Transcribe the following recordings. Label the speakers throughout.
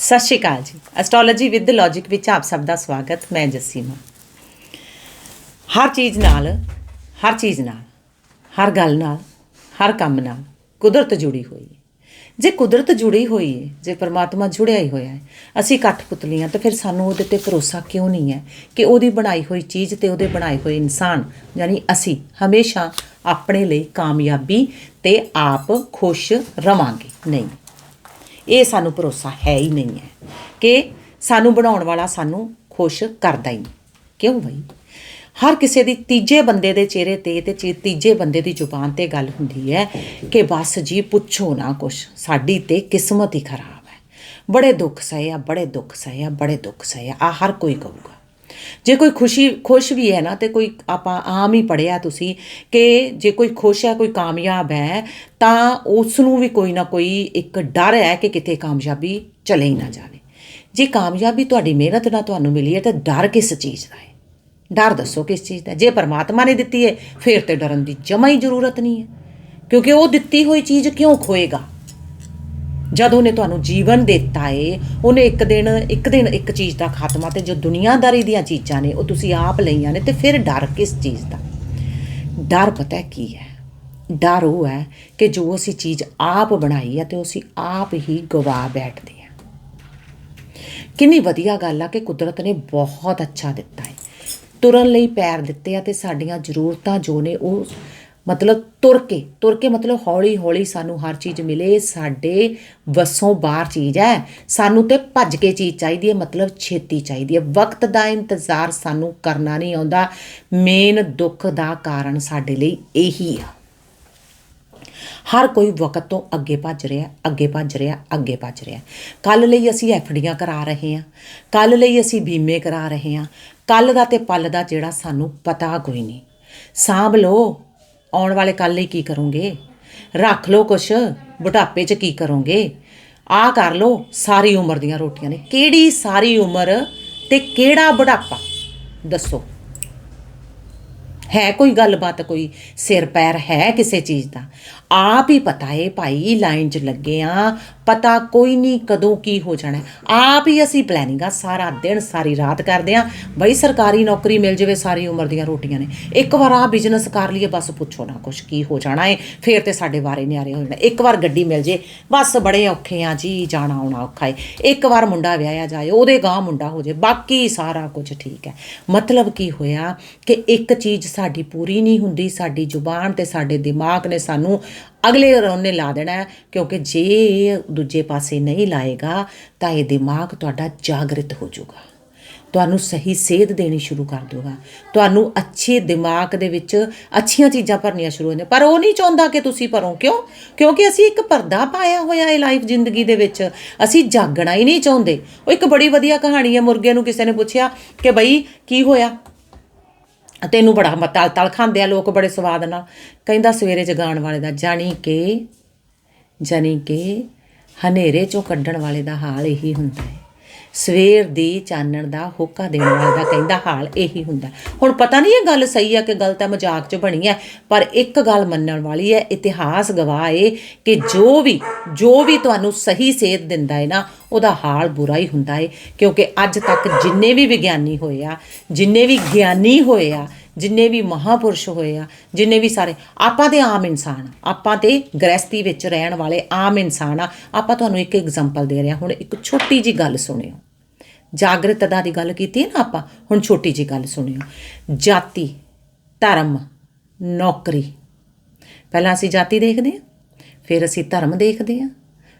Speaker 1: ਸਤਿ ਸ਼੍ਰੀ ਅਕਾਲ ਜੀ। Astrology with logic ਵਿੱਚ ਆਪ ਸਭ ਦਾ ਸਵਾਗਤ, ਮੈਂ ਜਸੀਮਾ। ਹਰ ਚੀਜ਼ ਨਾਲ, ਹਰ ਚੀਜ਼ ਨਾਲ, ਹਰ ਗੱਲ ਨਾਲ, ਹਰ ਕੰਮ ਨਾਲ ਕੁਦਰਤ ਜੁੜੀ ਹੋਈ ਹੈ। ਜੇ ਕੁਦਰਤ ਜੁੜੀ ਹੋਈ ਹੈ, ਜੇ ਪਰਮਾਤਮਾ ਜੁੜਿਆ ਹੀ ਹੋਇਆ ਹੈ, ਅਸੀਂ ਕਠਪੁਤਲੀਆਂ ਤਾਂ ਫਿਰ ਸਾਨੂੰ ਉਹਦੇ ਤੇ ਭਰੋਸਾ ਕਿਉਂ ਨਹੀਂ ਹੈ ਕਿ ਉਹਦੀ ਬਣਾਈ ਹੋਈ ਚੀਜ਼ ਤੇ ਉਹਦੇ ਬਣਾਏ ਹੋਏ ਇਨਸਾਨ, ਯਾਨੀ ਅਸੀਂ ਹਮੇਸ਼ਾ ਆਪਣੇ ਲਈ ਕਾਮਯਾਬੀ ਤੇ ਆਪ ਖੁਸ਼ ਰਵਾਂਗੇ। ਨਹੀਂ। ਇਹ ਸਾਨੂੰ ਭਰੋਸਾ ਹੈ ਹੀ ਨਹੀਂ ਹੈ ਕਿ ਸਾਨੂੰ ਬਣਾਉਣ ਵਾਲਾ ਸਾਨੂੰ ਖੁਸ਼ ਕਰਦਾ ਹੀ ਕਿਉਂ ਬਈ? ਹਰ ਕਿਸੇ ਦੀ ਤੀਜੇ ਬੰਦੇ ਦੇ ਚਿਹਰੇ ਤੇ ਤੇ ਚੀ- ਤੀਜੇ ਬੰਦੇ ਦੀ ਜ਼ੁਬਾਨ ਤੇ ਗੱਲ ਹੁੰਦੀ ਹੈ ਕਿ ਬਸ ਜੀ ਪੁੱਛੋ ਨਾ ਕੁਛ, ਸਾਡੀ ਤੇ ਕਿਸਮਤ ਹੀ ਖਰਾਬ ਹੈ। ਬੜੇ ਦੁੱਖ ਸਹੇ ਆ ਬੜੇ ਦੁੱਖ ਸਹੇ ਆ ਬੜੇ ਦੁੱਖ ਸਹੇ ਆ ਆ ਹਰ ਕੋਈ ਕਹੂਗਾ। ਜੇ ਕੋਈ ਖੁਸ਼ੀ, ਖੁਸ਼ ਵੀ ਹੈ ਨਾ ਤੇ ਕੋਈ ਆਪਾਂ ਆਮ ਹੀ ਪੜਿਆ ਤੁਸੀਂ ਕਿ ਜੇ ਕੋਈ ਖੁਸ਼ ਹੈ, ਕੋਈ ਕਾਮਯਾਬ ਹੈ, ਤਾਂ ਉਸ ਨੂੰ ਵੀ ਕੋਈ ਨਾ ਕੋਈ ਇੱਕ ਡਰ ਹੈ ਕਿ ਕਿਤੇ ਕਾਮਯਾਬੀ ਚਲੇ ਹੀ ਨਾ ਜਾਵੇ। ਜੇ ਕਾਮਯਾਬੀ ਤੁਹਾਡੀ ਮਿਹਨਤ ਨਾਲ ਤੁਹਾਨੂੰ ਮਿਲੀ ਹੈ, ਤਾਂ ਡਰ ਕਿਸ ਚੀਜ਼ ਦਾ ਹੈ? ਡਰ ਦੱਸੋ ਕਿਸ ਚੀਜ਼ ਦਾ ਜੇ ਪਰਮਾਤਮਾ ਨੇ ਦਿੱਤੀ ਹੈ, ਫਿਰ ਤੇ ਡਰਨ ਦੀ ਜਮਾ ਹੀ ਜ਼ਰੂਰਤ ਨਹੀਂ ਹੈ। ਕਿਉਂਕਿ ਉਹ ਦਿੱਤੀ ਹੋਈ ਚੀਜ਼ ਕਿਉਂ ਖੋਏਗਾ? ਜਦ ਉਹਨੇ ਤੁਹਾਨੂੰ ਜੀਵਨ ਦਿੱਤਾ ਏ, ਉਹਨੇ ਇੱਕ ਦਿਨ ਇੱਕ ਦਿਨ ਇੱਕ ਚੀਜ਼ ਦਾ ਖਾਤਮਾ ਤੇ ਜੋ ਦੁਨੀਆਦਾਰੀ ਦੀਆਂ ਚੀਜ਼ਾਂ ਨੇ, ਉਹ ਤੁਸੀਂ ਆਪ ਲਈਆਂ ਨੇ ਤੇ ਫਿਰ ਡਰ ਕਿਸ ਚੀਜ਼ ਦਾ? ਡਰ ਪਤਾ ਕੀ ਹੈ? ਡਰ ਉਹ ਹੈ ਕਿ ਜੋ ਅਸੀਂ ਚੀਜ਼ ਆਪ ਬਣਾਈ ਹੈ ਤੇ ਉਹ ਅਸੀਂ ਆਪ ਹੀ ਗਵਾ ਬੈਠਦੇ ਹਾਂ। ਕਿੰਨੀ ਵਧੀਆ ਗੱਲ ਆ ਕਿ ਕੁਦਰਤ ਨੇ ਬਹੁਤ ਅੱਛਾ ਦਿੱਤਾ ਹੈ ਤੁਰਨ ਲਈ ਪੈਰ ਦਿੱਤੇ ਆ ਤੇ ਸਾਡੀਆਂ ਜ਼ਰੂਰਤਾਂ ਜੋ ਨੇ ਉਹ ਮਤਲਬ ਤੁਰ ਕੇ ਤੁਰ ਕੇ ਮਤਲਬ ਹੌਲੀ ਹੌਲੀ ਸਾਨੂੰ ਹਰ ਚੀਜ਼ ਮਿਲੇ, ਸਾਡੇ ਵਸੋਂ ਬਾਹਰ ਚੀਜ਼ ਹੈ। ਸਾਨੂੰ ਤੇ ਭੱਜ ਕੇ ਚੀਜ਼ ਚਾਹੀਦੀ ਹੈ, ਮਤਲਬ ਛੇਤੀ ਚਾਹੀਦੀ ਹੈ। ਵਕਤ ਦਾ ਇੰਤਜ਼ਾਰ ਸਾਨੂੰ ਕਰਨਾ ਨਹੀਂ ਆਉਂਦਾ। ਮੇਨ ਦੁੱਖ ਦਾ ਕਾਰਨ ਸਾਡੇ ਲਈ ਇਹੀ ਆ। ਹਰ ਕੋਈ ਵਕਤ ਤੋਂ ਅੱਗੇ ਭੱਜ ਰਿਹਾ, ਅੱਗੇ ਭੱਜ ਰਿਹਾ, ਅੱਗੇ ਭੱਜ ਰਿਹਾ। ਕੱਲ ਲਈ ਅਸੀਂ ਐਫਡੀਆਂ ਕਰਾ ਰਹੇ ਹਾਂ। ਕੱਲ ਲਈ ਅਸੀਂ ਬੀਮੇ ਕਰਾ ਰਹੇ ਹਾਂ। ਕੱਲ ਦਾ ਤੇ ਪਲ ਦਾ ਜਿਹੜਾ ਸਾਨੂੰ ਪਤਾ ਕੋਈ ਨਹੀਂ। ਸਾਂਭ ਲਓ। ਆਉਣ ਵਾਲੇ ਕੱਲ ਲਈ ਕੀ ਕਰੋਗੇ? ਰੱਖ ਲਓ ਕੁਛ, ਬੁਢਾਪੇ 'ਚ ਕੀ ਕਰੋਗੇ? ਆ ਕਰ ਲਓ, ਸਾਰੀ ਉਮਰ ਦੀਆਂ ਰੋਟੀਆਂ ਨੇ। ਕਿਹੜੀ ਸਾਰੀ ਉਮਰ ਤੇ ਕਿਹੜਾ ਬੁਢਾਪਾ? ਦੱਸੋ। ਹੈ ਕੋਈ ਗੱਲਬਾਤ, ਕੋਈ ਸਿਰ ਪੈਰ ਹੈ ਕਿਸੇ ਚੀਜ਼ ਦਾ? ਆਪ ਹੀ ਪਤਾ ਏ ਭਾਈ, ਲਾਈਨ 'ਚ ਲੱਗੇ ਆ ਪਤਾ ਕੋਈ ਨਹੀਂ ਕਦੋਂ ਕੀ ਹੋ ਜਾਣਾ ਆਪ ਹੀ ਅਸੀਂ ਪਲੈਨਿੰਗ ਪਲੈਨਿੰਗਾਂ ਸਾਰਾ ਦਿਨ, ਸਾਰੀ ਰਾਤ ਕਰਦੇ ਆ। ਬਈ ਸਰਕਾਰੀ ਨੌਕਰੀ ਮਿਲ ਜਾਵੇ ਸਾਰੀ ਉਮਰ ਦੀਆਂ ਰੋਟੀਆਂ ਨੇ। ਇੱਕ ਵਾਰ ਆ ਬਿਜ਼ਨਸ ਕਰ ਲਈਏ, ਬਸ ਪੁੱਛੋ ਨਾ ਕੁਛ ਕੀ ਹੋ ਜਾਣਾ ਏ ਫੇਰ ਤੇ ਸਾਡੇ ਵਾਰੇ ਨਿਆਰੇ ਹੋ ਜਾਣਾ। ਇੱਕ ਵਾਰ ਗੱਡੀ ਮਿਲ ਜੇ, ਬਸ ਬੜੇ ਔਖੇ ਆ ਜੀ, ਜਾਣਾ ਆਉਣਾ ਔਖਾ ਏ ਇੱਕ ਵਾਰ ਮੁੰਡਾ ਵਿਆਹਿਆ ਜਾਏ, ਉਹਦੇ ਗਾਂ ਮੁੰਡਾ ਹੋ ਜੇ, ਬਾਕੀ ਸਾਰਾ ਕੁਝ ਠੀਕ ਹੈ। ਮਤਲਬ ਕੀ ਹੋਇਆ ਕਿ ਇੱਕ ਚੀਜ਼ ਸਾਡੀ ਪੂਰੀ ਨਹੀਂ ਹੁੰਦੀ, ਸਾਡੀ ਜ਼ੁਬਾਨ ਤੇ ਸਾਡੇ ਦਿਮਾਗ ਨੇ ਸਾਨੂੰ ਅਗਲੇ ਰੋਨੇ ਲਾ ਦੇਣਾ ਕਿਉਂਕਿ ਜੇ ਦੂਜੇ ਪਾਸੇ ਨਹੀਂ ਲਾਏਗਾ ਤਾਂ ਇਹ ਦਿਮਾਗ ਤੁਹਾਡਾ ਜਾਗਰਿਤ ਹੋ ਜਾਊਗਾ। ਤੁਹਾਨੂੰ ਸਹੀ ਸੇਧ ਦੇਣੀ ਸ਼ੁਰੂ ਕਰ ਦੇਗਾ ਤੁਹਾਨੂੰ ਅੱਛੇ ਦਿਮਾਗ ਦੇ ਵਿੱਚ ਅੱਛੀਆਂ ਚੀਜ਼ਾਂ ਭਰਨੀਆਂ ਸ਼ੁਰੂ ਹੋ ਜਾਂਦੀਆਂ। ਪਰ ਉਹ ਨਹੀਂ ਚਾਹੁੰਦਾ ਕਿ ਤੁਸੀਂ ਭਰੋ। ਕਿਉਂ? ਕਿਉਂਕਿ ਅਸੀਂ ਇੱਕ ਪਰਦਾ ਪਾਇਆ ਹੋਇਆ ਹੈ ਲਾਈਫ ਜ਼ਿੰਦਗੀ ਦੇ ਵਿੱਚ। ਅਸੀਂ ਜਾਗਣਾ ਹੀ ਨਹੀਂ ਚਾਹੁੰਦੇ। ਉਹ ਇੱਕ ਬੜੀ ਵਧੀਆ ਕਹਾਣੀ ਹੈ। ਮੁਰਗੇ ਨੂੰ ਕਿਸੇ ਨੇ ਪੁੱਛਿਆ ਕਿ ਬਈ ਕੀ ਹੋਇਆ? ਤੈਨੂੰ ਬੜਾ ਮ- ਤਲ ਤਲ ਖਾਂਦੇ ਆ ਲੋਕ ਬੜੇ ਸਵਾਦ ਨਾਲ। ਕਹਿੰਦਾ ਸਵੇਰੇ ਜਗਾਉਣ ਵਾਲੇ ਦਾ, ਜਾਣੀ ਕਿ ਜਾਣੀ ਕਿ ਹਨੇਰੇ ਚੋਂ ਕੱਢਣ ਵਾਲੇ ਦਾ ਹਾਲ ਇਹੀ ਹੁੰਦਾ ਹੈ। ਸਵੇਰ ਦੀ ਚਾਨਣ ਦਾ ਹੋਕਾ ਦੇਣ ਵਾਲੇ ਦਾ ਕਹਿੰਦਾ ਹਾਲ ਇਹੀ ਹੁੰਦਾ। ਹੁਣ ਪਤਾ ਨਹੀਂ ਇਹ ਗੱਲ ਸਹੀ ਆ ਕਿ ਗਲਤ ਹੈ ਮਜ਼ਾਕ 'ਚ ਬਣੀ ਹੈ ਪਰ ਇੱਕ ਗੱਲ ਮੰਨਣ ਵਾਲੀ ਹੈ, ਇਤਿਹਾਸ ਗਵਾਹ ਏ ਕਿ ਜੋ ਵੀ ਜੋ ਵੀ ਤੁਹਾਨੂੰ ਸਹੀ ਸੇਧ ਦਿੰਦਾ ਹੈ ਨਾ, ਉਹਦਾ ਹਾਲ ਬੁਰਾ ਹੀ ਹੁੰਦਾ ਏ। ਕਿਉਂਕਿ ਅੱਜ ਤੱਕ ਜਿੰਨੇ ਵੀ ਵਿਗਿਆਨੀ ਹੋਏ ਆ, ਜਿੰਨੇ ਵੀ ਗਿਆਨੀ ਹੋਏ ਆ ਜਿੰਨੇ ਵੀ ਮਹਾਪੁਰਸ਼ ਹੋਏ ਆ, ਜਿੰਨੇ ਵੀ ਸਾਰੇ, ਆਪਾਂ ਤੇ ਆਮ ਇਨਸਾਨ ਆਪਾਂ ਤੇ ਗ੍ਰਸਤੀ ਵਿੱਚ ਰਹਿਣ ਵਾਲੇ ਆਮ ਇਨਸਾਨ ਆ, ਆਪਾਂ ਤੁਹਾਨੂੰ ਇੱਕ ਐਗਜ਼ਾਮਪਲ ਦੇ ਰਿਹਾ ਹੁਣ ਇੱਕ ਛੋਟੀ ਜੀ ਗੱਲ ਸੁਣਿਓ। ਜਾਗਰਤਤਾ ਦੀ ਗੱਲ ਕੀਤੀ ਹੈ ਨਾ ਆਪਾਂ? ਹੁਣ ਛੋਟੀ ਜੀ ਗੱਲ ਸੁਣਿਓ। ਜਾਤੀ, ਧਰਮ, ਨੌਕਰੀ। ਪਹਿਲਾਂ ਅਸੀਂ ਜਾਤੀ ਦੇਖਦੇ ਹਾਂ, ਫਿਰ ਅਸੀਂ ਧਰਮ ਦੇਖਦੇ ਹਾਂ,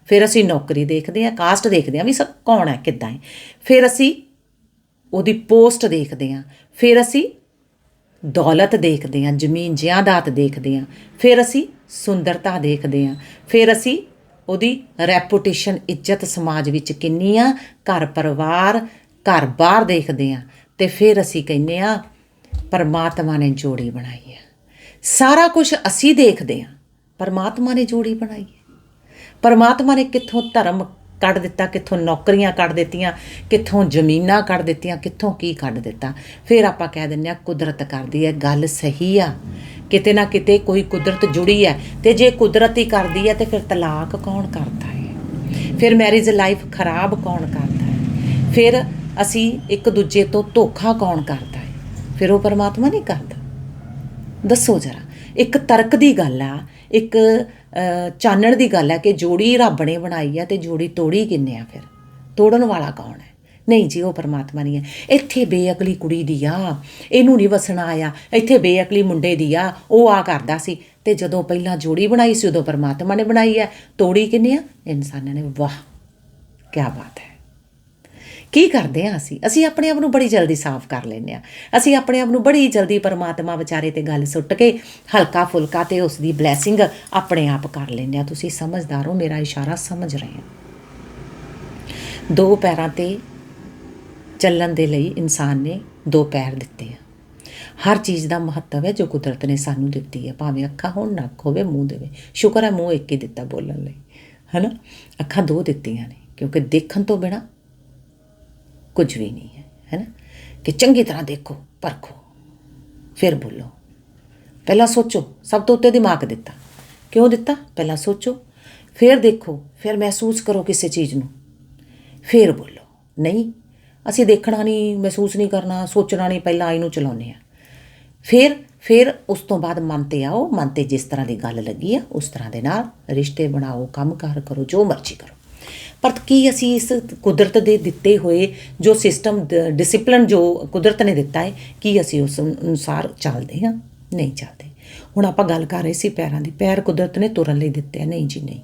Speaker 1: ਫਿਰ ਅਸੀਂ ਨੌਕਰੀ ਦੇਖਦੇ ਹਾਂ, ਕਾਸਟ ਦੇਖਦੇ ਹਾਂ ਵੀ ਸਭ ਕੌਣ ਹੈ, ਕਿੱਦਾਂ ਹੈ। ਫਿਰ ਅਸੀਂ ਉਹਦੀ ਪੋਸਟ ਦੇਖਦੇ ਹਾਂ, ਫਿਰ ਅਸੀਂ ਦੌਲਤ ਦੇਖਦੇ ਹਾਂ, ਜ਼ਮੀਨ ਜਾਇਦਾਦ ਦੇਖਦੇ ਹਾਂ, ਫਿਰ ਅਸੀਂ ਸੁੰਦਰਤਾ ਦੇਖਦੇ ਹਾਂ, ਫਿਰ ਅਸੀਂ ਉਹਦੀ ਰੈਪੂਟੇਸ਼ਨ ਇੱਜ਼ਤ ਸਮਾਜ ਵਿੱਚ ਕਿੰਨੀ ਆ, ਘਰ ਪਰਿਵਾਰ, ਘਰ ਬਾਹਰ ਦੇਖਦੇ ਹਾਂ ਤੇ ਫਿਰ ਅਸੀਂ ਕਹਿੰਦੇ ਆ ਪਰਮਾਤਮਾ ਨੇ ਜੋੜੀ ਬਣਾਈ ਹੈ। ਸਾਰਾ ਕੁਝ ਅਸੀਂ ਦੇਖਦੇ ਹਾਂ, ਪਰਮਾਤਮਾ ਨੇ ਜੋੜੀ ਬਣਾਈ ਹੈ। ਪਰਮਾਤਮਾ ਨੇ ਕਿੱਥੋਂ ਧਰਮ ਕੱਢ ਦਿੱਤਾ, ਕਿੱਥੋਂ ਨੌਕਰੀਆਂ ਕੱਢ ਦਿੱਤੀਆਂ, ਕਿੱਥੋਂ ਜ਼ਮੀਨਾਂ ਕੱਢ ਦਿੱਤੀਆਂ, ਕਿੱਥੋਂ ਕੀ ਕੱਢ ਦਿੱਤਾ। ਫਿਰ ਆਪਾਂ ਕਹਿ ਦਿੰਦੇ ਆ ਕੁਦਰਤ ਕਰਦੀ ਹੈ, ਗੱਲ ਸਹੀ ਆ। ਕਿਤੇ ਨਾ ਕਿਤੇ ਕੋਈ ਕੁਦਰਤ ਜੁੜੀ ਹੈ ਤੇ ਜੇ ਕੁਦਰਤ ਹੀ ਕਰਦੀ ਹੈ ਤੇ ਫਿਰ ਤਲਾਕ ਕੌਣ ਕਰਦਾ ਹੈ? ਫਿਰ ਮੈਰਿਜ ਲਾਈਫ ਖਰਾਬ ਕੌਣ ਕਰਦਾ ਹੈ? ਫਿਰ ਅਸੀਂ ਇੱਕ ਦੂਜੇ ਤੋਂ ਧੋਖਾ ਕੌਣ ਕਰਦਾ ਹੈ? ਫਿਰ ਉਹ ਪਰਮਾਤਮਾ ਨਹੀਂ ਕਰਦਾ। ਦੱਸੋ ਜਰਾ, ਇੱਕ ਤਰਕ ਦੀ ਗੱਲ ਆ ਇੱਕ ਚਾਨਣ ਦੀ ਗੱਲ ਹੈ ਕਿ ਜੋੜੀ ਰੱਬ ਨੇ ਬਣਾਈ ਹੈ ਤੇ ਜੋੜੀ ਤੋੜੀ ਕਿੰਨੇ ਆ ਫਿਰ? ਤੋੜਨ ਵਾਲਾ ਕੌਣ ਹੈ? ਨਹੀਂ ਜੀ, ਉਹ ਪਰਮਾਤਮਾ ਨਹੀਂ ਹੈ। ਇੱਥੇ ਬੇਅਕਲੀ ਕੁੜੀ ਦੀ ਆ, ਇਹਨੂੰ ਨਹੀਂ ਵਸਣਾ ਆਇਆ। ਇੱਥੇ ਬੇਅਕਲੀ ਮੁੰਡੇ ਦੀ ਆ, ਉਹ ਆ ਕਰਦਾ ਸੀ। ਤੇ ਜਦੋਂ ਪਹਿਲਾਂ ਜੋੜੀ ਬਣਾਈ ਸੀ, ਉਦੋਂ ਪਰਮਾਤਮਾ ਨੇ ਬਣਾਈ ਹੈ। ਤੋੜੀ ਕਿੰਨੇ ਆ? ਇਨਸਾਨਾਂ ਨੇ। ਵਾਹ! ਕੀ ਬਾਤ ਹੈ। ਕੀ ਕਰਦੇ ਆ ਅਸੀਂ? ਅਸੀਂ ਆਪਣੇ ਆਪ ਨੂੰ ਬੜੀ ਜਲਦੀ ਸਾਫ਼ ਕਰ ਲੈਂਦੇ ਆ। ਅਸੀਂ ਆਪਣੇ ਆਪ ਨੂੰ ਬੜੀ ਜਲਦੀ ਪਰਮਾਤਮਾ ਵਿਚਾਰੇ ਤੇ ਗੱਲ ਸੁੱਟ ਕੇ ਹਲਕਾ ਫੁਲਕਾ ਤੇ ਉਸ ਦੀ ਬਲੇਸਿੰਗ ਆਪਣੇ ਆਪ ਕਰ ਲੈਂਦੇ ਆ। ਤੁਸੀਂ ਸਮਝਦਾਰ ਹੋ, ਮੇਰਾ ਇਸ਼ਾਰਾ ਸਮਝ ਰਹੇ ਹੋ ਦੋ ਪੈਰਾਂ ਤੇ ਚੱਲਣ ਦੇ ਲਈ ਇਨਸਾਨ ਨੇ ਦੋ ਪੈਰ ਦਿੱਤੇ ਆ। ਹਰ ਚੀਜ਼ ਦਾ ਮਹੱਤਵ ਹੈ ਜੋ ਕੁਦਰਤ ਨੇ ਸਾਨੂੰ ਦਿੱਤੀ ਹੈ। ਭਾਵੇਂ ਅੱਖਾਂ ਹੋਣ, ਨੱਕ ਹੋਵੇ, ਮੂੰਹ ਦੇਵੇ ਸ਼ੁਕਰ ਹੈ ਮੂੰਹ ਇੱਕ ਹੀ ਦਿੱਤਾ ਬੋਲਣ ਲਈ। ਹਨਾ? ਅੱਖਾਂ ਦੋ ਦਿੱਤੀਆਂ ਨੇ, ਕਿਉਂਕਿ ਦੇਖਣ ਤੋਂ ਬਿਨਾ ਕੁਝ ਵੀ ਨਹੀਂ ਹੈ ਹੈਨਾ ਕਿ ਚੰਗੀ ਤਰ੍ਹਾਂ ਦੇਖੋ, ਪਰਖੋ, ਫਿਰ ਬੋਲੋ। ਪਹਿਲਾਂ ਸੋਚੋ, ਸਭ ਤੋਂ ਉੱਤੇ ਦਿਮਾਗ ਦਿੱਤਾ। ਕਿਉਂ ਦਿੱਤਾ? ਪਹਿਲਾਂ ਸੋਚੋ, ਫਿਰ ਦੇਖੋ, ਫਿਰ ਮਹਿਸੂਸ ਕਰੋ ਕਿਸੇ ਚੀਜ਼ ਨੂੰ। ਫਿਰ ਬੋਲੋ, ਨਹੀਂ, ਅਸੀਂ ਦੇਖਣਾ ਨਹੀਂ, ਮਹਿਸੂਸ ਨਹੀਂ ਕਰਨਾ, ਸੋਚਣਾ ਨਹੀਂ, ਪਹਿਲਾਂ ਇਹਨੂੰ ਚਲਾਉਂਦੇ ਆ ਫਿਰ ਫਿਰ ਉਸ ਤੋਂ ਬਾਅਦ ਮਨ ਤੇ ਆਓ, ਮਨ ਤੇ ਜਿਸ ਤਰ੍ਹਾਂ ਦੀ ਗੱਲ ਲੱਗੀ ਆ, ਉਸ ਤਰ੍ਹਾਂ ਦੇ ਨਾਲ ਰਿਸ਼ਤੇ ਬਣਾਓ, ਕੰਮਕਾਰ ਕਰੋ, ਜੋ ਮਰਜ਼ੀ ਕਰੋ। ਪਰ ਕੀ ਅਸੀਂ ਇਸ ਕੁਦਰਤ ਦੇ ਦਿੱਤੇ ਹੋਏ ਜੋ ਸਿਸਟਮ ਡਿਸਪਲਿਨ ਜੋ ਕੁਦਰਤ ਨੇ ਦਿੱਤਾ ਹੈ, ਕੀ ਅਸੀਂ ਉਸ ਅਨੁਸਾਰ ਚੱਲਦੇ ਹਾਂ? ਨਹੀਂ ਚੱਲਦੇ। ਹੁਣ ਆਪਾਂ ਗੱਲ ਕਰ ਰਹੇ ਸੀ ਪੈਰਾਂ ਦੀ। ਪੈਰ ਕੁਦਰਤ ਨੇ ਤੁਰਨ ਲਈ ਦਿੱਤੇ ਨਹੀਂ ਜੀ, ਨਹੀਂ।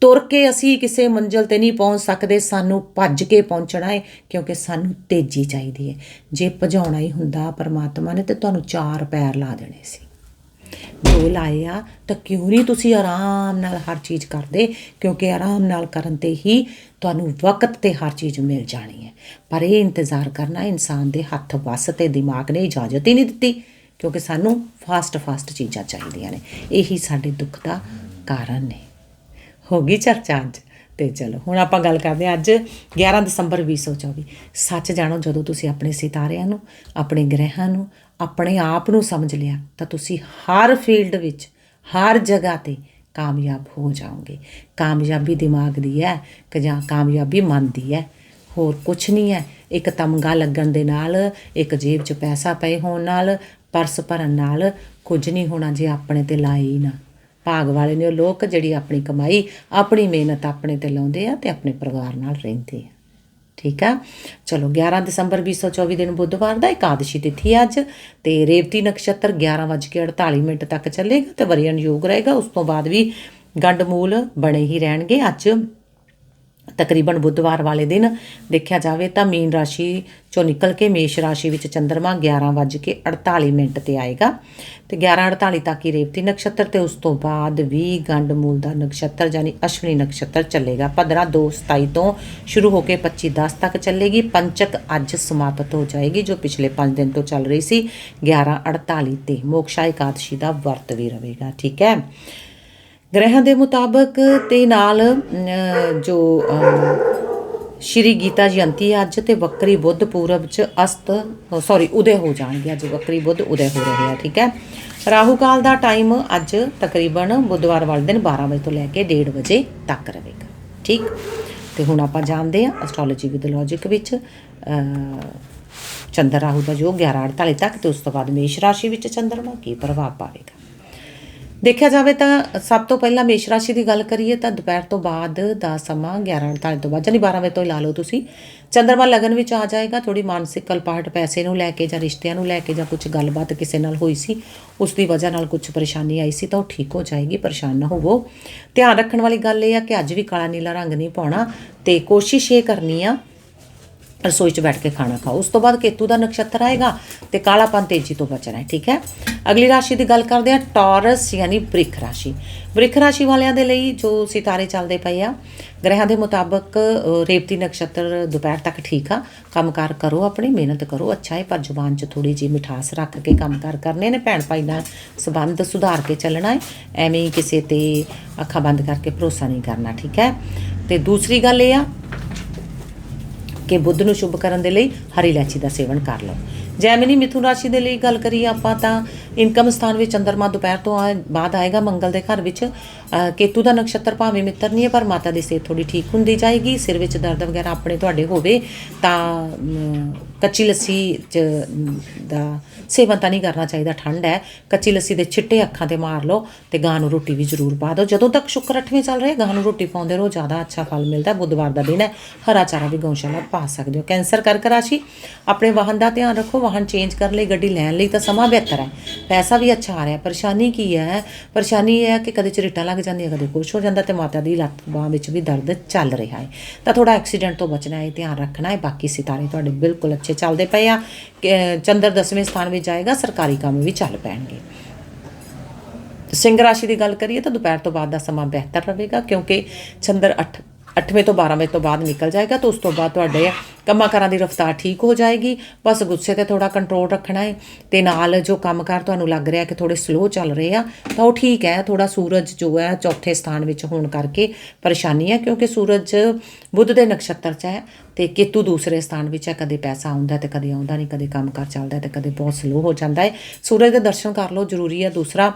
Speaker 1: ਤੁਰ ਕੇ ਅਸੀਂ ਕਿਸੇ ਮੰਜ਼ਿਲ ਤੇ ਨਹੀਂ ਪਹੁੰਚ ਸਕਦੇ। ਸਾਨੂੰ ਭੱਜ ਕੇ ਪਹੁੰਚਣਾ ਹੈ, ਕਿਉਂਕਿ ਸਾਨੂੰ ਤੇਜ਼ੀ ਚਾਹੀਦੀ ਹੈ। ਜੇ ਭਜਾਉਣਾ ਹੀ ਹੁੰਦਾ ਪਰਮਾਤਮਾ ਨੇ, ਤੇ ਤੁਹਾਨੂੰ ਚਾਰ ਪੈਰ ਲਾ ਦੇਣੇ ਸੀ। ਜੋ ਲਾਏ ਆ, ਤਾਂ ਕਿਉਂ ਨਹੀਂ ਤੁਸੀਂ ਆਰਾਮ ਨਾਲ ਹਰ ਚੀਜ਼ ਕਰਦੇ? ਕਿਉਂਕਿ ਆਰਾਮ ਨਾਲ ਕਰਨ ਤੇ ਹੀ ਤੁਹਾਨੂੰ ਵਕਤ ਤੇ ਹਰ ਚੀਜ਼ ਮਿਲ ਜਾਣੀ ਹੈ। ਪਰ ਇਹ ਇੰਤਜ਼ਾਰ ਕਰਨਾ ਇਨਸਾਨ ਦੇ ਹੱਥ ਵੱਸ ਤੇ ਦਿਮਾਗ ਨੇ ਇਜਾਜ਼ਤ ਹੀ ਨਹੀਂ ਦਿੱਤੀ, ਕਿਉਂਕਿ ਸਾਨੂੰ ਫਾਸਟ ਫਾਸਟ ਚੀਜ਼ਾਂ ਚਾਹੀਦੀਆਂ ਨੇ। ਇਹੀ ਸਾਡੇ ਦੁੱਖ ਦਾ ਕਾਰਨ ਨੇ। ਹੋ ਗਈ ਚਰਚਾ ਅੱਜ? ਤੇ ਚਲੋ, ਹੁਣ ਆਪਾਂ ਗੱਲ ਕਰਦੇ ਹਾਂ ਅੱਜ 11 ਦਸੰਬਰ 2024 ਸੱਚ ਜਾਣੋ, ਜਦੋਂ ਤੁਸੀਂ ਆਪਣੇ ਸਿਤਾਰਿਆਂ ਨੂੰ, ਆਪਣੇ ਗ੍ਰਹਿਾਂ ਨੂੰ, ਆਪਣੇ ਆਪ ਨੂੰ ਸਮਝ ਲਿਆ, ਤਾਂ ਤੁਸੀਂ ਹਰ ਫੀਲਡ ਵਿੱਚ, ਹਰ ਜਗ੍ਹਾ ਤੇ ਕਾਮਯਾਬ ਹੋ ਜਾਓਗੇ। ਕਾਮਯਾਬੀ ਦਿਮਾਗ ਦੀ ਹੈ ਕਿ ਜਾਂ ਕਾਮਯਾਬੀ ਮਨ ਦੀ ਹੈ। ਹੋਰ ਕੁਝ ਨਹੀਂ ਹੈ। ਇੱਕ ਤਮਗਾ ਲੱਗਣ ਦੇ ਨਾਲ, ਇੱਕ ਜੇਬ 'ਚ ਪੈਸਾ ਪਏ ਹੋਣ ਨਾਲ, ਪਰਸ ਭਰਨ ਨਾਲ ਕੁਝ ਨਹੀਂ ਹੋਣਾ ਜੇ ਆਪਣੇ ਤੇ ਲਾਏ ਹੀ ਨਾ। ਭਾਗ ਵਾਲੇ ਨੇ ਉਹ ਲੋਕ ਜਿਹੜੀ ਆਪਣੀ ਕਮਾਈ, ਆਪਣੀ ਮਿਹਨਤ ਆਪਣੇ ਤੇ ਲਾਉਂਦੇ ਆ ਤੇ ਆਪਣੇ ਪਰਿਵਾਰ ਨਾਲ ਰਹਿੰਦੇ ਆ। ਠੀਕ ਆ? ਚਲੋ 11 ਦਸੰਬਰ 2024 ਦਿਨ ਬੁੱਧਵਾਰ ਦਾ ਇਕਾਦਸ਼ੀ ਤਿਥੀ ਹੈ ਅੱਜ ਤੇ ਰੇਵਤੀ ਨਕਸ਼ਤਰ 11:48 ਮਿੰਟ ਤੱਕ ਚੱਲੇਗਾ ਤੇ ਵਰਿਅਨ ਯੋਗ ਰਹੇਗਾ। ਉਸ ਤੋਂ ਬਾਅਦ ਵੀ ਗੰਡ ਮੂਲ ਬਣੇ ਹੀ ਰਹਿਣਗੇ। ਅੱਜ ਤਕਰੀਬਨ ਬੁੱਧਵਾਰ ਵਾਲੇ ਦਿਨ ਦੇਖਿਆ ਜਾਵੇ ਤਾਂ ਮੀਨ ਰਾਸ਼ੀ ਚੋਂ ਨਿਕਲ ਕੇ ਮੇਸ਼ ਰਾਸ਼ੀ ਵਿੱਚ ਚੰ드ਰਮਾ 11:48 ਮਿੰਟ ਤੇ ਆਏਗਾ ਤੇ 11:48 ਤੱਕ ਹੀ ਰੇਵਤੀ ਨਕਸ਼ਤਰ ਤੇ ਉਸ ਤੋਂ ਬਾਅਦ ਵੀ ਗੰਡ ਮੂਲ ਦਾ ਨਕਸ਼ਤਰ ਯਾਨੀ ਅਸ਼ਵਨੀ ਨਕਸ਼ਤਰ ਚੱਲੇਗਾ। 15 2 27 ਤੋਂ ਸ਼ੁਰੂ ਹੋ ਕੇ 25 10 ਤੱਕ ਚੱਲੇਗੀ। ਪੰਚਕ ਅੱਜ ਸਮਾਪਤ ਹੋ ਜਾਏਗੀ, ਜੋ ਪਿਛਲੇ 5 ਦਿਨ ਤੋਂ ਚੱਲ ਰਹੀ ਸੀ। 11:48 ਤੇ ਮੋਕਸ਼ਾ ਇਕਾਦਸ਼ੀ ਦਾ ਵਰਤ ਵੀ ਰਹੇਗਾ, ਠੀਕ ਹੈ? ਗ੍ਰਹਿਾਂ ਦੇ ਮੁਤਾਬਕ ਤੇ ਨਾਲ ਜੋ ਸ਼੍ਰੀ ਗੀਤਾ ਜਯੰਤੀ ਅੱਜ ਤੇ ਵਕਰੀ ਬੁੱਧ ਪੂਰਬ ਚ ਅਸਤ ਸੌਰੀ ਉਦੇ ਹੋ ਜਾਣਗੇ। ਅੱਜ ਵਕਰੀ ਬੁੱਧ ਉਦੇ ਹੋ ਰਹੇ ਆ, ਠੀਕ ਹੈ? ਰਾਹੂ ਕਾਲ ਦਾ ਟਾਈਮ ਅੱਜ ਤਕਰੀਬਨ ਬੁੱਧਵਾਰ ਵਾਲੇ ਦਿਨ 12 ਵਜੇ ਤੋਂ ਲੈ ਕੇ 1:30 ਵਜੇ ਤੱਕ ਰਹੇਗਾ, ਠੀਕ? ਤੇ ਹੁਣ ਆਪਾਂ ਜਾਣਦੇ ਹਾਂ ਐਸਟ੍ਰੋਲੋਜੀ ਵਿਦ ਲੌਜੀਕ ਵਿੱਚ ਚੰਦਰ ਰਾਹੂ ਦਾ ਜੋ 11:48 ਤੱਕ ਤੇ ਉਸ ਤੋਂ ਬਾਅਦ ਮੇਸ਼ ਰਾਸ਼ੀ ਵਿੱਚ ਚੰਦਰਮਾ ਕੀ ਪ੍ਰਭਾਵ ਪਾਵੇਗਾ। ਦੇਖਿਆ ਜਾਵੇ ਤਾਂ ਸਭ ਤੋਂ ਪਹਿਲਾਂ ਮੇਸ਼ ਰਾਸ਼ੀ ਦੀ ਗੱਲ ਕਰੀਏ ਤਾਂ ਦੁਪਹਿਰ ਤੋਂ ਬਾਅਦ ਦਾ ਸਮਾਂ 11:48 ਤੋਂ ਬਾਅਦ ਯਾਨੀ 12 ਵਜੇ ਤੋਂ ਹੀ ਲਾ ਲਓ ਤੁਸੀਂ। ਚੰਦਰਮਾ ਲਗਨ ਵਿੱਚ ਆ ਜਾਏਗਾ ਥੋੜੀ ਮਾਨਸਿਕ ਕਲਪਾਹਟ ਪੈਸੇ ਨੂੰ ਲੈ ਕੇ ਜਾਂ ਰਿਸ਼ਤਿਆਂ ਨੂੰ ਲੈ ਕੇ ਜਾਂ ਕੁਝ ਗੱਲਬਾਤ ਕਿਸੇ ਨਾਲ ਹੋਈ ਸੀ, ਉਸ ਦੀ ਵਜ੍ਹਾ ਨਾਲ ਕੁਝ ਪਰੇਸ਼ਾਨੀ ਆਈ ਸੀ ਤਾਂ ਉਹ ਠੀਕ ਹੋ ਜਾਏਗੀ, ਪਰੇਸ਼ਾਨ ਨਾ ਹੋਵੋ। ਧਿਆਨ ਰੱਖਣ ਵਾਲੀ ਗੱਲ ਇਹ ਆ ਕਿ ਅੱਜ ਵੀ ਕਾਲਾ ਨੀਲਾ ਰੰਗ ਨਹੀਂ ਪਾਉਣਾ ਤੇ ਕੋਸ਼ਿਸ਼ ਇਹ ਕਰਨੀ ਆ ਰਸੋਈ 'ਚ ਬੈਠ ਕੇ ਖਾਣਾ ਖਾਓ। ਉਸ ਤੋਂ ਬਾਅਦ ਕੇਤੂ ਦਾ ਨਕਸ਼ਤਰ ਆਏਗਾ ਤੇ ਕਾਲਾਪਨ ਤੇਜ਼ੀ ਤੋਂ ਬਚਣਾ ਹੈ, ਠੀਕ ਹੈ? ਅਗਲੀ ਰਾਸ਼ੀ ਦੀ ਗੱਲ ਕਰਦੇ ਹਾਂ, ਟੌਰਸ ਯਾਨੀ ਬ੍ਰਿਖ ਰਾਸ਼ੀ। ਬ੍ਰਿਖ ਰਾਸ਼ੀ ਵਾਲਿਆਂ ਦੇ ਲਈ ਜੋ ਸਿਤਾਰੇ ਚੱਲਦੇ ਪਏ ਆ, ਗ੍ਰਹਿਾਂ ਦੇ ਮੁਤਾਬਕ ਰੇਵਤੀ ਨਕਸ਼ਤਰ ਦੁਪਹਿਰ ਤੱਕ ਠੀਕ ਆ। ਕੰਮਕਾਰ ਕਰੋ ਆਪਣੀ, ਮਿਹਨਤ ਕਰੋ, ਅੱਛਾ ਹੈ, ਪਰ ਜ਼ੁਬਾਨ 'ਚ ਥੋੜੀ ਜਿਹੀ ਮਿਠਾਸ ਰੱਖ ਕੇ ਕੰਮਕਾਰ ਕਰਨੇ ਨੇ, ਭੈਣ ਭਾਈ ਨਾਲ ਸਬੰਧ ਸੁਧਾਰ ਕੇ ਚੱਲਣਾ ਹੈ। ਐਵੇਂ ਹੀ ਕਿਸੇ ਤੇ ਅੱਖਾਂ ਬੰਦ ਕਰਕੇ ਭਰੋਸਾ ਨਹੀਂ ਕਰਨਾ, ਠੀਕ ਹੈ? ਤੇ ਦੂਸਰੀ ਗੱਲ ਇਹ ਆ ਕਿ ਬੁੱਧ ਨੂੰ ਸ਼ੁਭ ਕਰਨ ਦੇ ਲਈ ਹਰੀ ਇਲਾਇਚੀ ਦਾ ਸੇਵਨ ਕਰ ਲਓ। ਜੈਮਿਨੀ ਮਿਥੁਨ ਰਾਸ਼ੀ ਦੇ ਲਈ ਗੱਲ ਕਰੀਏ ਆਪਾਂ ਤਾਂ ਇਨਕਮ ਸਥਾਨ ਵਿੱਚ ਚੰਦਰਮਾ ਦੁਪਹਿਰ ਤੋਂ ਆ- ਬਾਅਦ ਆਏਗਾ, ਮੰਗਲ ਦੇ ਘਰ ਵਿੱਚ। ਕੇਤੂ ਦਾ ਨਕਸ਼ਤਰ ਭਾਵੇਂ ਮਿੱਤਰ ਨਹੀਂ ਹੈ, ਪਰ ਮਾਤਾ ਦੀ ਸਿਹਤ ਥੋੜੀ ਠੀਕ ਹੁੰਦੀ ਜਾਏਗੀ। ਸਿਰ ਵਿੱਚ ਦਰਦ ਵਗੈਰਾ ਆਪਣੇ ਤੁਹਾਡੇ ਹੋਵੇ ਤਾਂ ਕੱਚੀ ਲੱਸੀ ਚ ਦਾ ਸੇਵਨ ਤਾਂ ਨਹੀਂ ਕਰਨਾ ਚਾਹੀਦਾ, ਠੰਡ ਹੈ। ਕੱਚੀ ਲੱਸੀ ਦੇ ਛਿੱਟੇ ਅੱਖਾਂ ਤੇ ਮਾਰ ਲਓ ਤੇ ਗਾਂ ਨੂੰ ਰੋਟੀ ਵੀ ਜ਼ਰੂਰ ਪਾ ਦਿਓ। ਜਦੋਂ ਤੱਕ ਸ਼ੁਕਰ ਅੱਠਵੇਂ ਚੱਲ ਰਿਹਾ, ਗਾਂ ਨੂੰ ਰੋਟੀ ਪਾਉਂਦੇ ਰਹੋ, ਜ਼ਿਆਦਾ ਅੱਛਾ ਫਲ ਮਿਲਦਾ, ਬੁੱਧਵਾਰ ਦਾ ਦਿਨ ਹੈ। ਹਰਾ ਚਾਰਾ ਵੀ ਗਊਸ਼ਾਲਾ ਪਾ ਸਕਦੇ ਹੋ। ਕੈਂਸਰ ਕਰਕ ਰਾਸ਼ੀ, ਆਪਣੇ ਵਾਹਨ ਦਾ ਧਿਆਨ ਰੱਖੋ, ਵਾਹਨ ਚੇਂਜ ਕਰਨ ਲਈ, ਗੱਡੀ ਲੈਣ ਲਈ ਤਾਂ ਸਮਾਂ ਬਿਹਤਰ ਹੈ। ਪੈਸਾ ਵੀ ਅੱਛਾ ਆ ਰਿਹਾ। ਪਰੇਸ਼ਾਨੀ ਕੀ ਹੈ? ਪਰੇਸ਼ਾਨੀ ਇਹ ਹੈ ਕਿ ਕਦੇ ਚਰੀਟਾਂ ਲੱਗ ਜਾਂਦੀਆਂ, ਕਦੇ ਕੁਛ ਹੋ ਜਾਂਦਾ ਤੇ ਮਾਤਾ ਦੀ ਲੱਤ ਬਾਂਹ ਵਿੱਚ ਵੀ ਦਰਦ ਚੱਲ ਰਿਹਾ ਹੈ। ਤਾਂ ਥੋੜਾ ਐਕਸੀਡੈਂਟ ਤੋਂ ਬਚਣਾ ਹੈ ਧਿਆਨ ਰੱਖਣਾ ਹੈ। ਬਾਕੀ ਸਿਤਾਰੇ ਤੁਹਾਡੇ ਬਿਲਕੁਲ ਅੱਛੇ ਚੱਲਦੇ ਪਏ ਆ। ਚੰਦਰ ਦਸਵੇਂ ਸਥਾਨ ਵਿੱਚ ਜਾਏਗਾ, ਸਰਕਾਰੀ ਕੰਮ ਵੀ ਚੱਲ ਪੈਣਗੇ। ਸਿੰਘ ਰਾਸ਼ੀ ਦੀ ਗੱਲ ਕਰੀਏ ਤਾਂ ਦੁਪਹਿਰ ਤੋਂ ਬਾਅਦ ਦਾ ਸਮਾਂ ਬਿਹਤਰ ਰਹੇਗਾ ਕਿਉਂਕਿ ਚੰਦਰ 8 8ਵੇਂ ਤੋਂ 12 ਵਜੇ ਤੋਂ ਬਾਅਦ ਨਿਕਲ ਜਾਏਗਾ ਤਾਂ ਉਸ ਤੋਂ ਬਾਅਦ ਤੁਹਾਡੇ ਕੰਮਾਂ ਕਾਰਾਂ ਦੀ ਰਫ਼ਤਾਰ ਠੀਕ ਹੋ ਜਾਏਗੀ। ਬਸ ਗੁੱਸੇ ਤੇ ਥੋੜਾ ਕੰਟਰੋਲ ਰੱਖਣਾ ਹੈ ਤੇ ਨਾਲ ਜੋ ਕੰਮਕਾਰ ਤੁਹਾਨੂੰ ਲੱਗ ਰਿਹਾ ਕਿ ਥੋੜੇ ਸਲੋ ਚੱਲ ਰਹੇ ਆ, ਤਾਂ ਉਹ ਠੀਕ ਹੈ। ਥੋੜਾ ਸੂਰਜ ਜੋ ਹੈ ਚੌਥੇ ਸਥਾਨ ਵਿੱਚ ਹੋਣ ਕਰਕੇ ਪਰੇਸ਼ਾਨੀ ਹੈ ਕਿਉਂਕਿ ਸੂਰਜ ਬੁੱਧ ਦੇ ਨਕਸ਼ਤਰ 'ਚ ਹੈ ਤੇ ਕੇਤੂ ਦੂਸਰੇ ਸਥਾਨ ਵਿੱਚ ਹੈ। ਕਦੇ ਪੈਸਾ ਆਉਂਦਾ ਤੇ ਕਦੇ ਆਉਂਦਾ ਨਹੀਂ, ਕਦੇ ਕੰਮਕਾਰ ਚੱਲਦਾ ਤੇ ਕਦੇ ਬਹੁਤ ਸਲੋ ਹੋ ਜਾਂਦਾ ਹੈ। ਸੂਰਜ ਦੇ ਦਰਸ਼ਨ ਕਰ ਲਓ, ਜ਼ਰੂਰੀ ਹੈ ਦੂਸਰਾ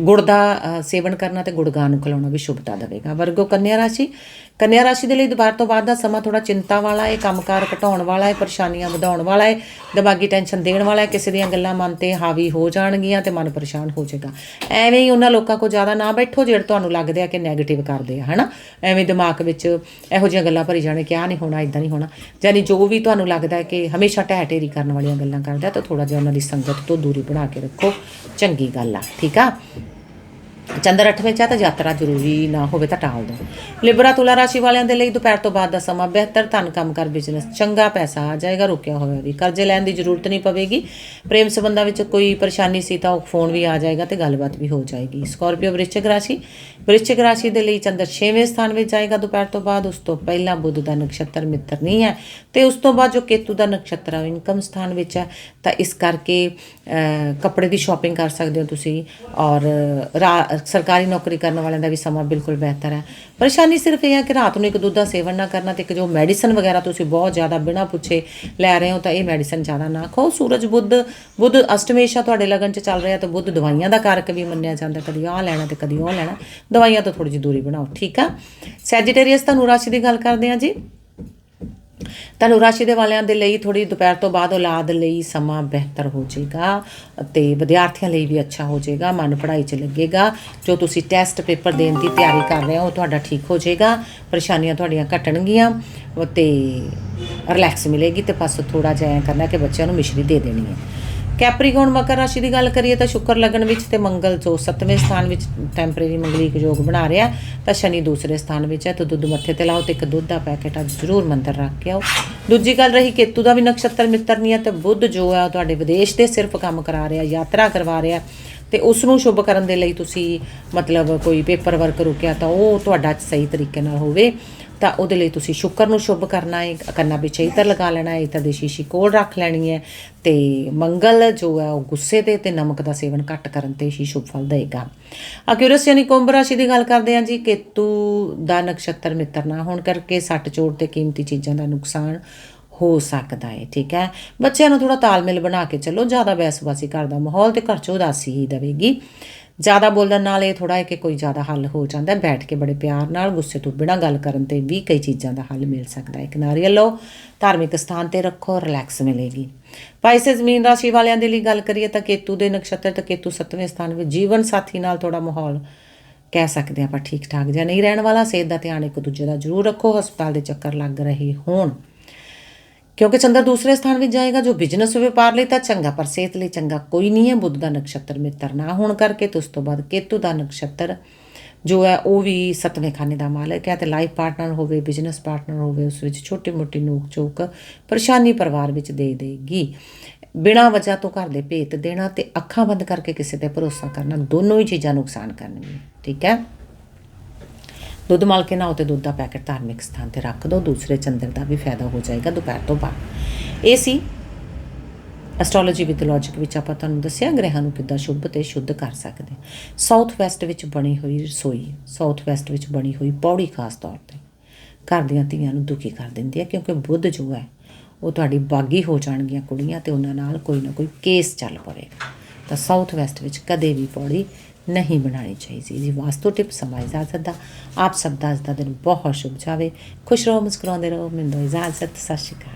Speaker 1: ਗੁੜ ਦਾ ਸੇਵਨ ਕਰਨਾ ਤੇ ਗੁੜਗਾਨ ਨੂੰ ਖਿਲਾਉਣਾ ਵੀ ਸ਼ੁਭਤਾ ਦੇਵੇਗਾ। ਵਰਗੋ ਕੰਨਿਆ ਰਾਸ਼ੀ ਕੰਨਿਆ ਰਾਸ਼ੀ ਦੇ ਲਈ ਦੁਪਹਿਰ ਤੋਂ ਬਾਅਦ ਦਾ ਸਮਾਂ ਥੋੜਾ ਚਿੰਤਾ ਵਾਲਾ ਹੈ, ਕੰਮਕਾਰ ਘਟਾਉਣ ਵਾਲਾ ਹੈ, ਪਰੇਸ਼ਾਨੀਆਂ ਵਧਾਉਣ ਵਾਲਾ ਹੈ, ਦਿਮਾਗੀ ਟੈਨਸ਼ਨ ਦੇਣ ਵਾਲਾ ਹੈ, ਕਿਸੇ ਦੀਆਂ ਗੱਲਾਂ ਮਨ ਤੇ ਹਾਵੀ ਹੋ ਜਾਣਗੀਆਂ ਤੇ ਮਨ ਪਰੇਸ਼ਾਨ ਹੋ ਜਾਏਗਾ। ਐਵੇਂ ਹੀ ਉਹਨਾਂ ਲੋਕਾਂ ਕੋ ਜ਼ਿਆਦਾ ਨਾ ਬੈਠੋ ਜਿਹੜੇ ਤੁਹਾਨੂੰ ਲੱਗਦੇ ਆ ਕਿ 네ਗੇਟਿਵ ਕਰਦੇ ਆ, ਹਨਾ? ਐਵੇਂ ਦਿਮਾਗ ਵਿੱਚ ਇਹੋ ਜਿਹੀਆਂ ਗੱਲਾਂ ਭਰੀ ਜਾਣੇ ਕਿ ਆਹ ਨਹੀਂ ਹੋਣਾ ਇਦਾਂ ਨਹੀਂ ਹੋਣਾ। ਯਾਨੀ ਜੋ ਵੀ ਤੁਹਾਨੂੰ ਲੱਗਦਾ ਹੈ ਕਿ ਹਮੇਸ਼ਾ ਢਹਿ ਢੇਰੀ ਕਰਨ ਵਾਲੀਆਂ ਗੱਲਾਂ ਕਰਦਾ ਤਾਂ ਥੋੜਾ ਜਿਹਾ ਉਹਨਾਂ ਦੀ ਸੰਗਤ ਤੋਂ ਦੂਰੀ ਬਣਾ ਕੇ ਰੱਖੋ। ਚੰਗੀ ਗੱਲ ਆ, ਠੀਕ ਆ? ਚੰਦਰ ਅੱਠਵੇਂ ਚ ਆ ਤਾਂ ਯਾਤਰਾ ਜ਼ਰੂਰੀ ਨਾ ਹੋਵੇ ਤਾਂ ਟਾਲ ਦਿਓ। ਲਿਬਰਾ ਤੁਲਾ ਰਾਸ਼ੀ ਵਾਲਿਆਂ ਦੇ ਲਈ ਦੁਪਹਿਰ ਤੋਂ ਬਾਅਦ ਦਾ ਸਮਾਂ ਬਿਹਤਰ, ਧਨ ਕੰਮ ਕਰ ਬਿਜ਼ਨਸ ਚੰਗਾ ਪੈਸਾ ਆ ਜਾਏਗਾ, ਰੁਕਿਆ ਹੋਇਆ ਵੀ। ਕਰਜ਼ੇ ਲੈਣ ਦੀ ਜ਼ਰੂਰਤ ਨਹੀਂ ਪਵੇਗੀ। ਪ੍ਰੇਮ ਸੰਬੰਧਾਂ ਵਿੱਚ ਕੋਈ ਪਰੇਸ਼ਾਨੀ ਸੀ ਤਾਂ ਉਹ ਫੋਨ ਵੀ ਆ ਜਾਏਗਾ ਤੇ ਗੱਲਬਾਤ ਵੀ ਹੋ ਜਾਏਗੀ। ਸਕਾਰਪੀਓ ਵ੍ਰਿਸ਼ਚਿਕ ਰਾਸ਼ੀ ਵ੍ਰਿਸ਼ਚਿਕ ਰਾਸ਼ੀ ਦੇ ਲਈ ਚੰਦਰ 6ਵੇਂ ਸਥਾਨ ਵਿੱਚ ਜਾਏਗਾ ਦੁਪਹਿਰ ਤੋਂ ਬਾਅਦ, ਉਸ ਤੋਂ ਪਹਿਲਾਂ ਬੁੱਧ ਦਾ ਨਕਸ਼ਤਰ ਮਿੱਤਰ ਨਹੀਂ ਹੈ ਤੇ ਉਸ ਤੋਂ ਬਾਅਦ ਜੋ ਕੇਤੂ ਦਾ ਨਕਸ਼ਤਰ ਹੈ ਇਨਕਮ ਸਥਾਨ ਵਿੱਚ ਹੈ, ਤਾਂ ਇਸ ਕਰਕੇ ਕੱਪੜੇ ਦੀ ਸ਼ਾਪਿੰਗ ਕਰ ਸਕਦੇ ਹੋ ਤੁਸੀਂ ਔਰ ਰਾ- ਸਰਕਾਰੀ ਨੌਕਰੀ ਕਰਨ ਵਾਲਿਆਂ ਦਾ ਵੀ ਸਮਾਂ ਬਿਲਕੁਲ ਬਿਹਤਰ ਹੈ। ਪਰੇਸ਼ਾਨੀ ਸਿਰਫ ਇਹ ਹੈ ਕਿ ਰਾਤ ਨੂੰ ਇੱਕ ਦੁੱਧ ਦਾ ਸੇਵਨ ਨਾ ਕਰਨਾ ਤੇ ਇੱਕ ਜੋ ਮੈਡੀਸਨ ਵਗੈਰਾ ਤੁਸੀਂ ਬਹੁਤ ਜ਼ਿਆਦਾ ਬਿਨਾਂ ਪੁੱਛੇ ਲੈ ਰਹੇ ਹੋ ਤਾਂ ਇਹ ਮੈਡੀਸਨ ਜ਼ਿਆਦਾ ਨਾ ਖਾਓ। ਸੂਰਜ ਬੁੱਧ ਬੁੱਧ ਅਸ਼ਟਮੇਸ਼ਾ ਤੁਹਾਡੇ ਲਗਨ ਚ ਚੱਲ ਰਿਹਾ ਤਾਂ ਬੁੱਧ ਦਵਾਈਆਂ ਦਾ ਕਾਰਕ ਵੀ ਮੰਨਿਆ ਜਾਂਦਾ, ਕਦੀ ਆਹ ਲੈਣਾ ਤੇ ਕਦੀ ਉਹ ਲੈਣਾ। ਦਵਾਈਆਂ ਤੋਂ ਥੋੜੀ ਜਿਹੀ ਦੂਰੀ ਬਣਾਓ, ਠੀਕ ਆ? ਸੈਜੀਟੇਰੀਅਸ ਤੁਹਾਨੂੰ ਰਾਸ਼ੀ ਦੀ ਗੱਲ ਕਰਦੇ ਆ ਜੀ। ਧਨੁ ਰਾਸ਼ੀ ਦੇ ਵਾਲਿਆਂ ਦੇ ਲਈ ਥੋੜੀ ਦੁਪਹਿਰ ਤੋਂ ਬਾਅਦ ਔਲਾਦ ਲਈ ਸਮਾਂ ਬਿਹਤਰ ਹੋ ਜਾਏਗਾ ਤੇ ਵਿਦਿਆਰਥੀਆਂ ਲਈ ਵੀ ਅੱਛਾ ਹੋ ਜਾਏਗਾ, ਮਨ ਪੜ੍ਹਾਈ 'ਚ ਲੱਗੇਗਾ। ਜੋ ਤੁਸੀਂ ਟੈਸਟ ਪੇਪਰ ਦੇਣ ਦੀ ਤਿਆਰੀ ਕਰ ਰਹੇ ਹੋ, ਉਹ ਤੁਹਾਡਾ ਠੀਕ ਹੋ ਜਾਏਗਾ। ਪਰੇਸ਼ਾਨੀਆਂ ਤੁਹਾਡੀਆਂ ਘਟਣਗੀਆਂ ਤੇ ਰਿਲੈਕਸ ਮਿਲੇਗੀ ਤੇ ਬਸ ਥੋੜਾ ਜਿਹਾ ਐਂ ਕਰਨਾ ਕਿ ਬੱਚਿਆਂ ਨੂੰ ਮਿਸ਼ਰੀ ਦੇ ਦੇਣੀ ਹੈ। ਕੈਪਰੀਕੌਨ ਮਕਰ ਰਾਸ਼ੀ ਦੀ ਗੱਲ ਕਰੀਏ ਤਾਂ ਸ਼ੁਕਰ ਲਗਨ ਵਿੱਚ ਤੇ ਮੰਗਲ ਜੋ 7ਵੇਂ ਸਥਾਨ ਵਿੱਚ ਟੈਂਪਰੇਰੀ ਮੰਗਲੀਕ ਯੋਗ ਬਣਾ ਰਿਹਾ ਤਾਂ ਸ਼ਨੀ ਦੂਸਰੇ ਸਥਾਨ ਵਿੱਚ ਹੈ, ਤਾਂ ਦੁੱਧ ਮੱਥੇ ਤੇ ਲਾਓ ਤੇ ਇੱਕ ਦੁੱਧ ਦਾ ਪੈਕੇਟ ਅੱਜ ਜ਼ਰੂਰ ਮੰਦਰ ਰੱਖ ਕੇ ਆਓ। ਦੂਜੀ ਗੱਲ ਰਹੀ ਕੇਤੂ ਦਾ ਵੀ ਨਕਸ਼ਤਰ ਮਿੱਤਰ ਨਹੀਂ ਹੈ, ਤੇ ਬੁੱਧ ਜੋ ਹੈ ਉਹ ਤੁਹਾਡੇ ਵਿਦੇਸ਼ ਦੇ ਸਿਰਫ ਕੰਮ ਕਰਾ ਰਿਹਾ, ਯਾਤਰਾ ਕਰਵਾ ਰਿਹਾ ਤੇ ਉਸ ਨੂੰ ਸ਼ੁਭ ਕਰਨ ਦੇ ਲਈ ਤੁਸੀਂ ਮਤਲਬ ਕੋਈ ਪੇਪਰ ਵਰਕ ਰੁਕਿਆ ਤਾਂ ਉਹ ਤੁਹਾਡਾ ਸਹੀ ਤਰੀਕੇ ਨਾਲ ਹੋਵੇ। ਤਾਂ ਉਹਦੇ ਲਈ ਤੁਸੀਂ ਸ਼ੁਕਰ ਨੂੰ ਸ਼ੁਭ ਕਰਨਾ ਹੈ, ਕੰਨਾਂ ਵਿੱਚ ਇਤਰ ਲਗਾ ਲੈਣਾ ਹੈ ਇਤਰ ਦੀ ਸ਼ੀਸ਼ੀ ਕੋਲ ਰੱਖ ਲੈਣੀ ਹੈ ਤੇ ਮੰਗਲ ਜੋ ਹੈ ਉਹ ਗੁੱਸੇ ਤੇ ਤੇ ਨਮਕ ਦਾ ਸੇਵਨ ਘੱਟ ਕਰਨ ਤੇ ਹੀ ਸ਼ੁਭ ਫਲ ਦੇਗਾ। ਅਕਿਊਰਸ ਯਾਨੀ ਕੁੰਭ ਰਾਸ਼ੀ ਦੀ ਗੱਲ ਕਰਦੇ ਹਾਂ ਜੀ, ਕੇਤੂ ਦਾ ਨਕਸ਼ਤਰ ਮਿੱਤਰ ਨਾ ਹੋਣ ਕਰਕੇ ਸੱਟ ਚੋਟ ਤੇ ਕੀਮਤੀ ਚੀਜ਼ਾਂ ਦਾ ਨੁਕਸਾਨ ਹੋ ਸਕਦਾ ਹੈ, ਠੀਕ ਹੈ? ਬੱਚਿਆਂ ਨੂੰ ਥੋੜਾ ਤਾਲਮੇਲ ਬਣਾ ਕੇ ਚੱਲੋ, ਜ਼ਿਆਦਾ ਬਹਿਸਬਾਜ਼ੀ ਘਰ ਦਾ ਮਾਹੌਲ ਤੇ ਘਰ ਚ ਉਦਾਸੀ ਹੀ ਦੇਵੇਗੀ। ਜ਼ਿਆਦਾ ਬੋਲਣ ਨਾਲ ਇਹ ਥੋੜਾ ਹੈ ਕਿ ਕੋਈ ਜ਼ਿਆਦਾ ਹੱਲ ਹੋ ਜਾਂਦਾ ਬੈਠ ਕੇ ਬੜੇ ਪਿਆਰ ਨਾਲ ਗੁੱਸੇ ਤੋਂ ਬਿਨਾਂ ਗੱਲ ਕਰਨ ਤੇ ਵੀ ਕਈ ਚੀਜ਼ਾਂ ਦਾ ਹੱਲ ਮਿਲ ਸਕਦਾ ਹੈ। ਇੱਕ ਨਾਰੀਅਲ ਲਓ ਧਾਰਮਿਕ ਸਥਾਨ ਤੇ ਰੱਖੋ ਰਿਲੈਕਸ ਮਿਲੇਗੀ। ਪਾਈਸੇ ਜ਼ਮੀਨ ਰਾਸ਼ੀ ਵਾਲਿਆਂ ਦੇ ਲਈ ਗੱਲ ਕਰੀਏ ਤਾਂ ਕੇਤੂ ਦੇ ਨਕਸ਼ਤਰ ਤੇ ਕੇਤੂ 7ਵੇਂ ਸਥਾਨ ਵਿੱਚ ਜੀਵਨ ਸਾਥੀ ਨਾਲ ਥੋੜਾ ਮਾਹੌਲ ਕਹਿ ਸਕਦੇ ਆਪਾਂ ਠੀਕ ਠਾਕ ਜਾਂ ਨਹੀਂ ਰਹਿਣ ਵਾਲਾ। ਸਿਹਤ ਦਾ ਧਿਆਨ ਇੱਕ ਦੂਜੇ ਦਾ ਜ਼ਰੂਰ ਰੱਖੋ। ਹਸਪਤਾਲ ਦੇ ਚੱਕਰ ਲੱਗ ਰਹੇ ਹੋਣ। ਕਿਉਂਕਿ ਚੰਦਰ ਦੂਸਰੇ ਸਥਾਨ ਵਿੱਚ ਜਾਏਗਾ, ਜੋ ਬਿਜ਼ਨਸ ਵਪਾਰ ਲਈ ਤਾਂ ਚੰਗਾ, ਪਰ ਸਿਹਤ ਲਈ ਚੰਗਾ ਕੋਈ ਨਹੀਂ ਹੈ। ਬੁੱਧ ਦਾ ਨਕਸ਼ਤਰ ਮਿੱਤਰ ਨਾ ਹੋਣ ਕਰਕੇ ਤੇ ਉਸ ਤੋਂ ਬਾਅਦ ਕੇਤੂ ਦਾ ਨਕਸ਼ਤਰ ਜੋ ਹੈ, ਉਹ ਵੀ ਸਤਵੇਂ ਖਾਨੇ ਦਾ ਮਾਲਕ ਹੈ ਤੇ ਲਾਈਫ ਪਾਰਟਨਰ ਹੋਵੇ, ਬਿਜ਼ਨਸ ਪਾਰਟਨਰ ਹੋਵੇ, ਉਸ ਵਿੱਚ ਛੋਟੀ ਮੋਟੀ ਨੋਕ ਚੋਕ ਪਰੇਸ਼ਾਨੀ ਪਰਿਵਾਰ ਵਿੱਚ ਦੇ ਦੇਗੀ। ਬਿਨਾਂ ਵਜ੍ਹਾ ਤੋਂ ਘਰ ਦੇ ਭੇਤ ਦੇਣਾ ਤੇ ਅੱਖਾਂ ਬੰਦ ਕਰਕੇ ਕਿਸੇ ਤੇ ਭਰੋਸਾ ਕਰਨਾ, ਦੋਨੋਂ ਹੀ ਚੀਜ਼ਾਂ ਨੁਕਸਾਨ ਕਰਨਗੀਆਂ। ਠੀਕ ਹੈ? ਦੁੱਧ ਮਲ ਕੇ ਨਾ ਤੇ ਦੁੱਧ ਦਾ ਪੈਕੇਟ ਧਾਰਮਿਕ ਸਥਾਨ ਤੇ ਰੱਖ ਦਿਓ ਦੂਸਰੇ ਚੰਦਰ ਦਾ ਵੀ ਫਾਇਦਾ ਹੋ ਜਾਏਗਾ ਦੁਪਹਿਰ ਤੋਂ ਬਾਅਦ। ਇਹ ਸੀ ਐਸਟ੍ਰੋਲੋਜੀ ਵਿਦ ਲੌਜੀਕ ਵਿੱਚ ਆਪਾਂ ਤੁਹਾਨੂੰ ਦੱਸਿਆ, ਗ੍ਰਹਿਾਂ ਨੂੰ ਕਿੱਦਾਂ ਸ਼ੁਭ ਤੇ ਸ਼ੁੱਧ ਕਰ ਸਕਦੇ। ਸਾਊਥ ਵੈਸਟ ਵਿੱਚ ਬਣੀ ਹੋਈ ਰਸੋਈ ਸਾਊਥ ਵੈਸਟ ਵਿੱਚ ਬਣੀ ਹੋਈ ਪੌੜੀ ਖਾਸ ਤੌਰ ਤੇ। ਘਰ ਦੀਆਂ ਧੀਆਂ ਨੂੰ ਦੁਖੀ ਕਰ ਦਿੰਦੀ ਹੈ ਕਿਉਂਕਿ ਬੁੱਧ ਜੋ ਹੈ, ਉਹ ਤੁਹਾਡੀ ਬਾਗੀ ਹੋ ਜਾਣਗੀਆਂ ਕੁੜੀਆਂ ਤੇ ਉਹਨਾਂ ਨਾਲ ਕੋਈ ਨਾ ਕੋਈ ਕੇਸ ਚੱਲ ਪਵੇਗਾ। ਤਾਂ ਸਾਊਥ ਵੈਸਟ ਵਿੱਚ ਕਦੇ ਵੀ ਪੌੜੀ ਨਹੀਂ ਬਣਾਉਣੀ ਚਾਹੀਦੀ। ਜੀ ਵਾਸਤੂ ਟਿਪ ਸਮਾਂ ਇਜਾਜ਼ਤ ਦਾ ਆਪ ਸਭ ਦਾ ਅੱਜ ਦਾ ਦਿਨ ਬਹੁਤ ਸ਼ੁਭ ਜਾਵੇ। ਖੁਸ਼ ਰਹੋ, ਮੁਸਕਰਾਉਂਦੇ ਰਹੋ। ਮੈਨੂੰ ਇਜਾਜ਼ਤ। ਸਤਿ ਸ਼੍ਰੀ ਅਕਾਲ।